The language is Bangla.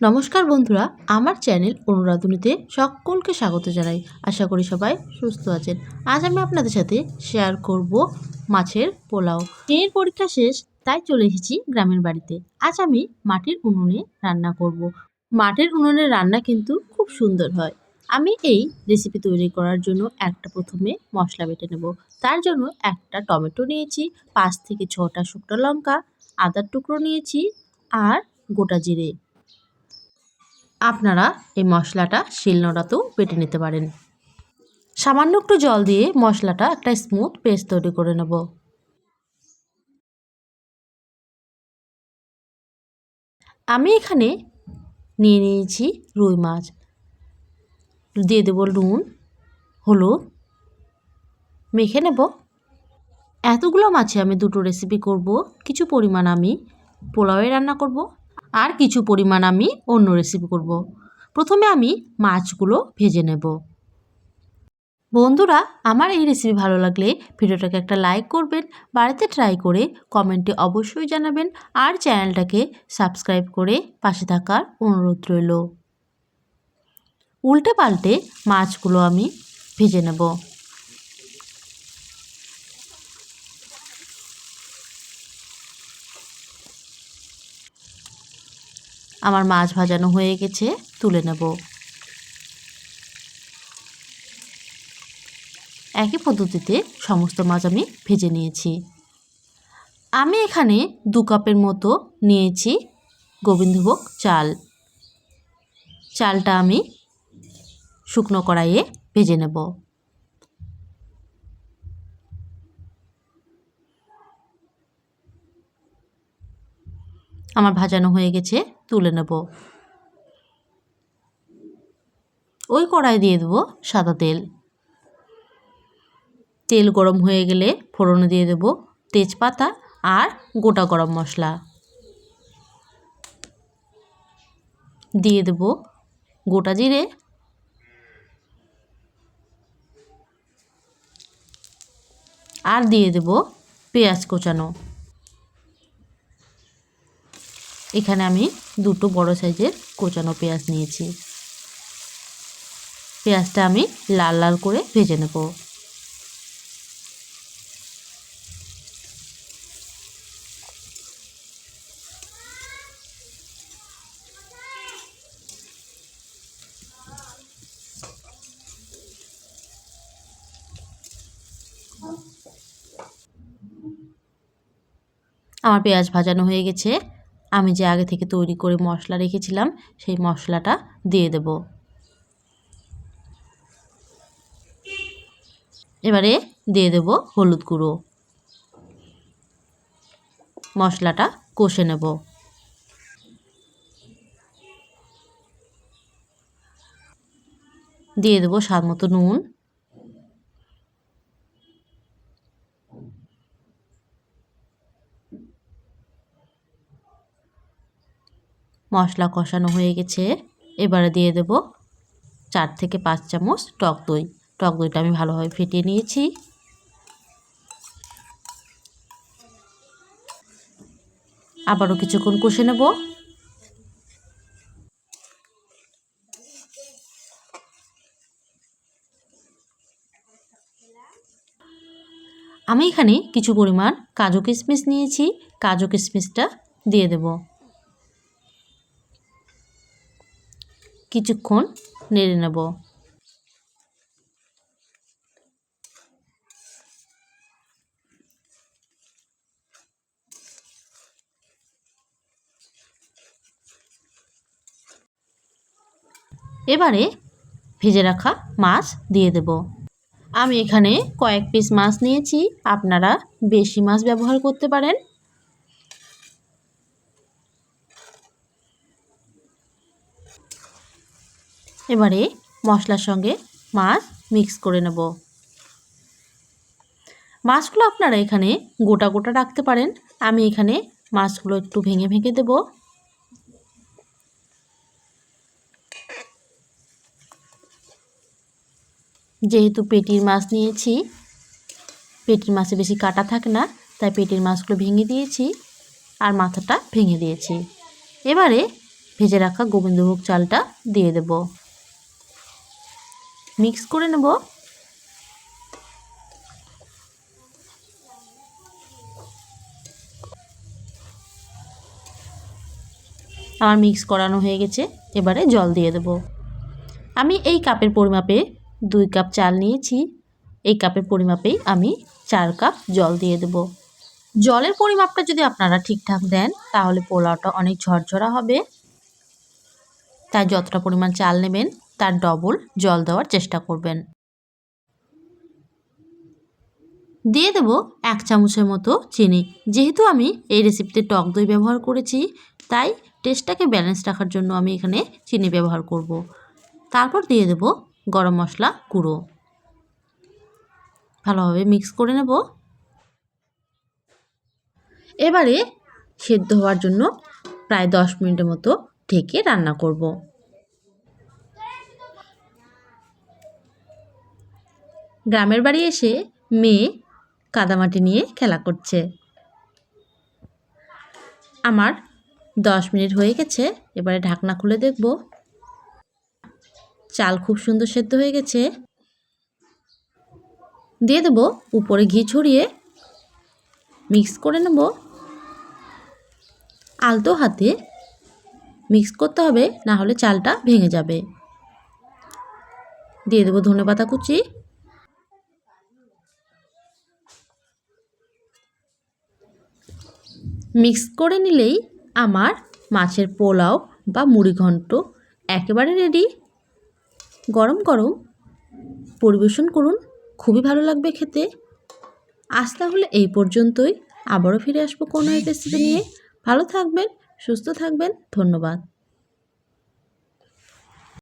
নমস্কার বন্ধুরা, আমার চ্যানেল অনুরাধুনিতে সকলকে স্বাগত জানাই। আশা করি সবাই সুস্থ আছেন। আজ আমি আপনাদের সাথে শেয়ার করব মাছের পোলাও। মেয়ের পরীক্ষা শেষ, তাই চলে এসেছি গ্রামের বাড়িতে। আজ আমি মাটির উনুনে রান্না করব। মাটির উনুনের রান্না কিন্তু খুব সুন্দর হয়। আমি এই রেসিপি তৈরি করার জন্য একটা প্রথমে মশলা বেটে নেব। তার জন্য একটা টমেটো নিয়েছি, পাঁচ থেকে ছটা শুকনো লঙ্কা, আদার টুকরো নিয়েছি আর গোটা জিরে। আপনারা এই মশলাটা শিলনোড়াতেও বেটে নিতে পারেন। সামান্য একটু জল দিয়ে মশলাটা একটা স্মুথ পেস্ট তৈরি করে নেব। আমি এখানে নিয়ে নিয়েছি রুই মাছ। দিয়ে দেবো নুন, হলুদ। মেখে নেব। এতগুলো মাছে আমি দুটো রেসিপি করব। কিছু পরিমাণ আমি পোলাওয়ে রান্না করব। আর কিছু পরিমাণ আমি অন্য রেসিপি করব। প্রথমে আমি মাছগুলো ভেজে নেব। বন্ধুরা, আমার এই রেসিপি ভালো লাগলে ভিডিওটাকে একটা লাইক করবেন, বাড়িতে ট্রাই করে কমেন্টে অবশ্যই জানাবেন আর চ্যানেলটাকে সাবস্ক্রাইব করে পাশে থাকার অনুরোধ রইল। উল্টে পাল্টে মাছগুলো আমি ভেজে নেব। আমার মাছ ভাজানো হয়ে গেছে, তুলে নেব। একই পদ্ধতিতে সমস্ত মাছ আমি ভেজে নিয়েছি। আমি এখানে দু কাপের মতো নিয়েছি গোবিন্দভোগ চাল। চালটা আমি শুকনো কড়াইয়ে ভেজে নেব। আমার ভাজানো হয়ে গেছে, তুলে নেব। ওই কড়াই দিয়ে দেবো সাদা তেল। তেল গরম হয়ে গেলে ফোড়নে দিয়ে দেব তেজপাতা আর গোটা গরম মশলা। দিয়ে দেব গোটা জিরে। আর দিয়ে দেব পেঁয়াজ কোচানো। এখানে আমি দুটো বড় সাইজের কোচানো পেঁয়াজ নিয়েছি। পেঁয়াজটা আমি লাল লাল করে ভেজে নেব। আমার পেঁয়াজ ভাজানো হয়ে গেছে। আমি যে আগে থেকে তৈরি করে মশলা রেখেছিলাম, সেই মশলাটা দিয়ে দেব। এবারে দিয়ে দেব হলুদ গুঁড়ো। মশলাটা কষে নেব। দিয়ে দেবো স্বাদ মতো নুন। মশলা কষানো হয়ে গেছে। এবারে দিয়ে দেব চার থেকে পাঁচ চামচ টক দই। টক দইটা আমি ভালোভাবে ফেটিয়ে নিয়েছি। আবারও কিছুক্ষণ কষে নেব। আমি এখানে কিছু পরিমাণ কাজু কিশমিশ নিয়েছি। কাজু কিশমিশটা দিয়ে দেবো। কিছুক্ষণ নেড়ে নেব। এবারে ভেজে রাখা মাছ দিয়ে দেব। আমি এখানে কয়েক পিস মাছ নিয়েছি। আপনারা বেশি মাছ ব্যবহার করতে পারেন। এবারে মশলার সঙ্গে মাছ মিক্স করে নেব। মাছগুলো আপনারা এখানে গোটা গোটা রাখতে পারেন। আমি এখানে মাছগুলো একটু ভেঙে ভেঙে দেব। যেহেতু পেটির মাছ নিয়েছি, পেটির মাছে বেশি কাটা থাকে না, তাই পেটির মাছগুলো ভেঙে দিয়েছি আর মাথাটা ভেঙে দিয়েছি। এবারে ভেজে রাখা গোবিন্দভোগ চালটা দিয়ে দেব। মিক্স করে নেব। আমার মিক্স করানো হয়ে গেছে, এবারে জল দিয়ে দেব। আমি এই কাপের পরিমাপে দুই কাপ চাল নিয়েছি, এই কাপের পরিমাপেই আমি চার কাপ জল দিয়ে দেব। জলের পরিমাপটা যদি আপনারা ঠিকঠাক দেন, তাহলে পোলাওটা অনেক ঝরঝরা হবে। তাই যতটা পরিমাণ চাল নেবেন তার ডবল জল দেওয়ার চেষ্টা করবেন। দিয়ে দেব এক চামচের মতো চিনি। যেহেতু আমি এই রেসিপিতে টক দই ব্যবহার করেছি, তাই টেস্টটাকে ব্যালেন্স রাখার জন্য আমি এখানে চিনি ব্যবহার করব। তারপর দিয়ে দেব গরম মশলা গুঁড়ো। ভালোভাবে মিক্স করে নেব। এবারে সেদ্ধ হওয়ার জন্য প্রায় দশ মিনিটের মতো ঢেকে রান্না করব। গ্রামের বাড়ি এসে মেয়ে কাদামাটি নিয়ে খেলা করছে। আমার দশ মিনিট হয়ে গেছে, এবারে ঢাকনা খুলে দেখব। চাল খুব সুন্দর সেদ্ধ হয়ে গেছে। দিয়ে দেবো উপরে ঘি ছড়িয়ে। মিক্স করে নেব। আলতো হাতে মিক্স করতে হবে, না হলে চালটা ভেঙে যাবে। দিয়ে দেবো ধনে পাতা কুচি। মিক্স করে নিলেই আমার মাছের পোলাও বা মুড়ি ঘন্ট একেবারে রেডি গরম গরম পরিবেশন করুন, খুবই ভালো লাগবে খেতে। আজ তাহলে এই পর্যন্তই। আবারও ফিরে আসব কোনো রেসিপি নিয়ে। ভালো থাকবেন, সুস্থ থাকবেন, ধন্যবাদ।